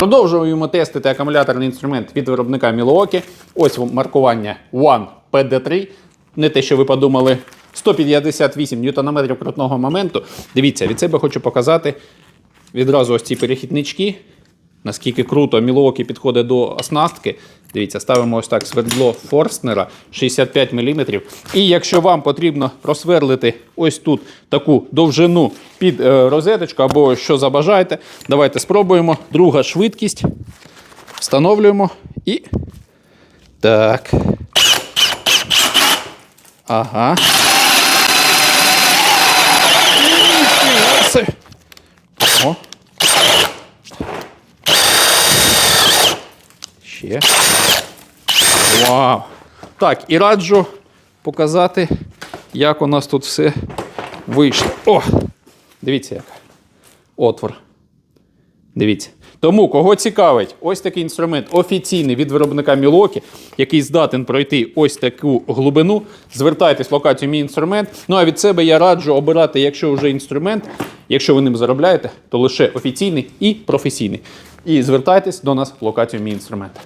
Продовжуємо тестити акумуляторний інструмент від виробника Milwaukee. Ось маркування One PD3. Не те, що ви подумали. 158 ньютонометрів крутного моменту. Дивіться, від себе хочу показати відразу ось ці перехіднички. Наскільки круто Milwaukee підходить до оснастки. Дивіться, ставимо ось так свердло Форстнера 65 мм. І якщо вам потрібно просверлити ось тут таку довжину під е, розеточку або що забажаєте, давайте спробуємо. Друга швидкість. Встановлюємо і. Так. Ага. Ще. Вау! Так, і раджу показати, як у нас тут все вийшло. О! Дивіться, як. Отвор. Дивіться. Тому, кого цікавить, ось такий інструмент офіційний від виробника Milwaukee, який здатен пройти ось таку глибину. Звертайтесь в локацію мій інструмент. Ну а від себе я раджу обирати, якщо вже інструмент, якщо ви ним заробляєте, то лише офіційний і професійний. І звертайтесь до нас в локацію мій інструмент.